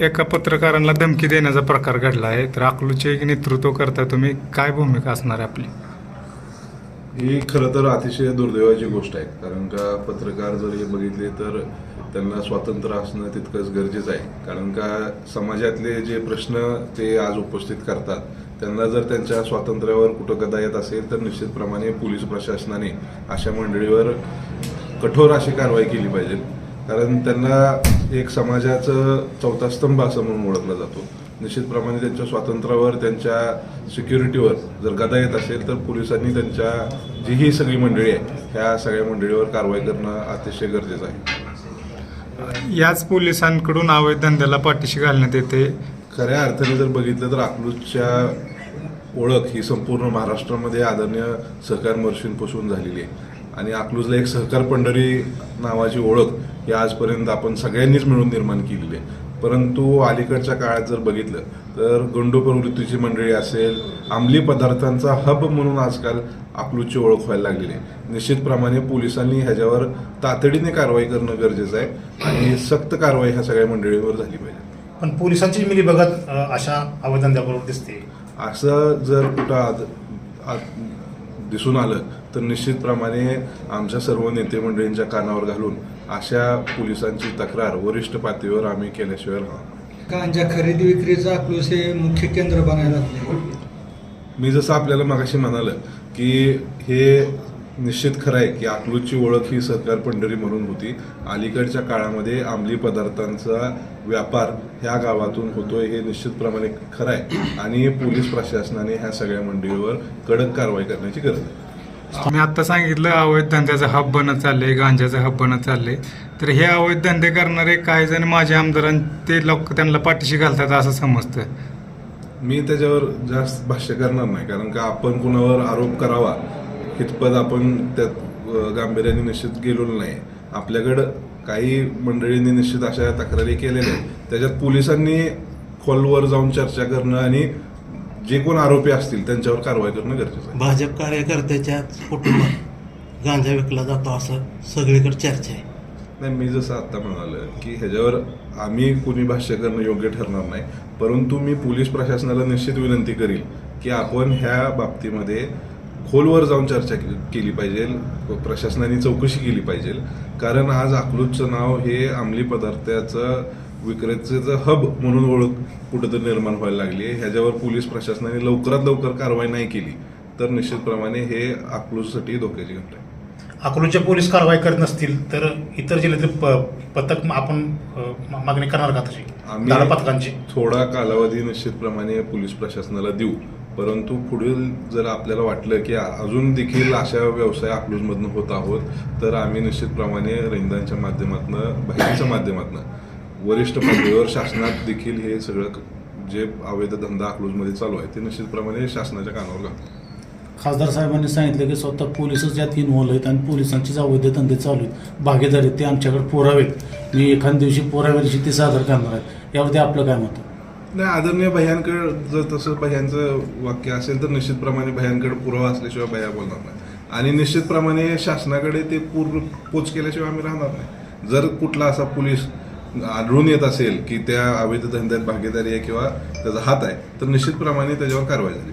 एका पत्रकारांना धमकी देण्याचा प्रकार घडला आहे. तर अकलूचे नेतृत्व करता तुम्ही. काय भूमिका असणार आहे आपली? ही खरं तर अतिशय दुर्दैवाची गोष्ट आहे. कारण का पत्रकार जर हे बघितले तर त्यांना स्वातंत्र्य असणं तितकंच गरजेचं आहे. कारण का समाजातले जे प्रश्न ते आज उपस्थित करतात त्यांना जर त्यांच्या स्वातंत्र्यावर कुठं गदा येत असेल तर निश्चितप्रमाणे पोलीस प्रशासनाने अशा मंडळीवर कठोर अशी कारवाई केली पाहिजे. कारण त्यांना एक समाजाचं चौथा स्तंभ असं म्हणून ओळखला जातो. निश्चितप्रमाणे त्यांच्या स्वातंत्र्यावर त्यांच्या सिक्युरिटीवर जर गदा येत असेल तर पोलिसांनी त्यांच्या जी ही सगळी मंडळी आहे ह्या सगळ्या मंडळीवर कारवाई करणं अतिशय गरजेचं आहे. याच पोलिसांकडून अवैध धंद्याला पाठीशी घालण्यात येते. खऱ्या अर्थाने जर बघितलं तर अकलूजच्या ओळख ही संपूर्ण महाराष्ट्रामध्ये आदरणीय सहकार महर्षींपासून झालेली आहे. आणि अकलूजला एक सहकार पंढरी नावाची ओळख ही आजपर्यंत आपण सगळ्यांनीच मिळून निर्माण केलेली आहे. परंतु अलीकडच्या काळात जर बघितलं तर गंडू प्रवृत्तीची मंडळी असेल अंमली पदार्थांचा हब म्हणून आजकाल अकलूजची ओळख व्हायला लागलेली आहे. निश्चितप्रमाणे पोलिसांनी ह्याच्यावर तातडीने कारवाई करणं गरजेचं आहे आणि सक्त कारवाई ह्या सगळ्या मंडळीवर झाली पाहिजे. पण पोलिसांची मिलीभगत अ, अशा अवैधंद्याबरोबर दिसते. असं जर कुठं दिसून आलं तर निश्चितप्रमाणे आमच्या सर्व नेते मंडळींच्या कानावर घालून अशा पोलिसांची तक्रार वरिष्ठ पातळीवर आम्ही केल्याशिवाय राहणार. गांजा खरेदी विक्रीचं अकलूस हे मुख्य केंद्र बनायला मी जसं आपल्याला मागाशी म्हणालं की हे निश्चित खरं आहे की अकलूजची ओळख ही सहकार पंढरी म्हणून होती. अलीकडच्या काळामध्ये अंमली पदार्थांचा व्यापार ह्या गावातून होतोय हे निश्चितप्रमाणे खरं आहे. आणि पोलीस प्रशासनाने ह्या सगळ्या मंडळीवर कडक कारवाई करण्याची गरज आहे. तुम्ही आता सांगितलं अवैध धंद्याचा हब बनत चाललंय गांजाचा हब बनत चाललंय. तर हे अवैध धंदे करणारे काही जण माझे आमदारां ते लोक त्यांना पाठीशी घालतात असं समजतं मी त्याच्यावर जास्त भाष्य करणार नाही कारण का आपण कुणावर आरोप करावा हितपत आपण त्यात गांभीर्याने निश्चित गेलेलो नाही. आपल्याकडं काही मंडळींनी निश्चित अशा तक्रारी केलेल्या आहेत. त्याच्यात पोलिसांनी खोलवर जाऊन चर्चा करणं आणि जे कोण आरोपी असतील त्यांच्यावर कारवाई करणं गरजेचं आहे. भाजप कार्यकर्त्याच्या कुटुंबात गांजा विकला जातो असं सगळीकडे चर्चा आहे. नाही मी जसं आत्ता म्हणालं की ह्याच्यावर आम्ही कुणी भाष्य करणं योग्य ठरणार नाही. परंतु मी पोलीस प्रशासनाला निश्चित विनंती करील की आपण ह्या बाबतीमध्ये खोलवर जाऊन चर्चा केली पाहिजे. प्रशासनाने चौकशी केली पाहिजे. कारण आज अकलूजचं नाव हे अंमली पदार्थाचं विक्रेतेचं हब म्हणून ओळख कुठंतरी निर्माण व्हायला लागली आहे. ह्याच्यावर पोलीस प्रशासनाने लवकरात लवकर कारवाई नाही केली. तर निश्चितप्रमाणे हे अकलूजसाठी धोक्याची घटना आहे. अकलूजचे पोलीस कारवाई करत नसतील तर इतर जिल्ह्यातील पथक आपण मागणी करणार का तशी? आम्ही- पथकांची? थोडा कालावधी निश्चितप्रमाणे पोलीस प्रशासनाला देऊ. परंतु पुढील जर आपल्याला वाटलं की अजून देखील अशा व्यवसाय अकलूजमधनं होत आहोत तर आम्ही निश्चितप्रमाणे रैंदांच्या माध्यमातून बाहेरच्या माध्यमातून वरिष्ठ पातळीवर शासनात देखील हे सगळं जे अवैध धंदा अकलूजमध्ये चालू आहे ते निश्चितप्रमाणे शासनाच्या कानावर घालतो खासदार साहेबांनी सांगितलं की स्वतः पोलिसच यात इन्व्हॉल्व आहेत आणि पोलिसांचीच अवैध धंदे चालू आहेत. भागीदारी ते आमच्याकडे पुरावेत मी एखाद्या दिवशी पुराव्याची ते सादर करणार आहे यावरती आपलं काय मत आहे? नाही आदरणीय भयांकड जर तसं भयांचं वाक्य असेल तर निश्चितप्रमाणे भयांकड पुरावा असल्याशिवाय भया बोलणार नाही. आणि निश्चितप्रमाणे शासनाकडे ते पूर्ण पोच केल्याशिवाय आम्ही राहणार नाही. जर कुठला असा पोलीस आढळून येत असेल की त्या अवैध धंद्यात भागीदारी आहे किंवा त्याचा हात आहे तर निश्चितप्रमाणे त्याच्यावर कारवाई झाली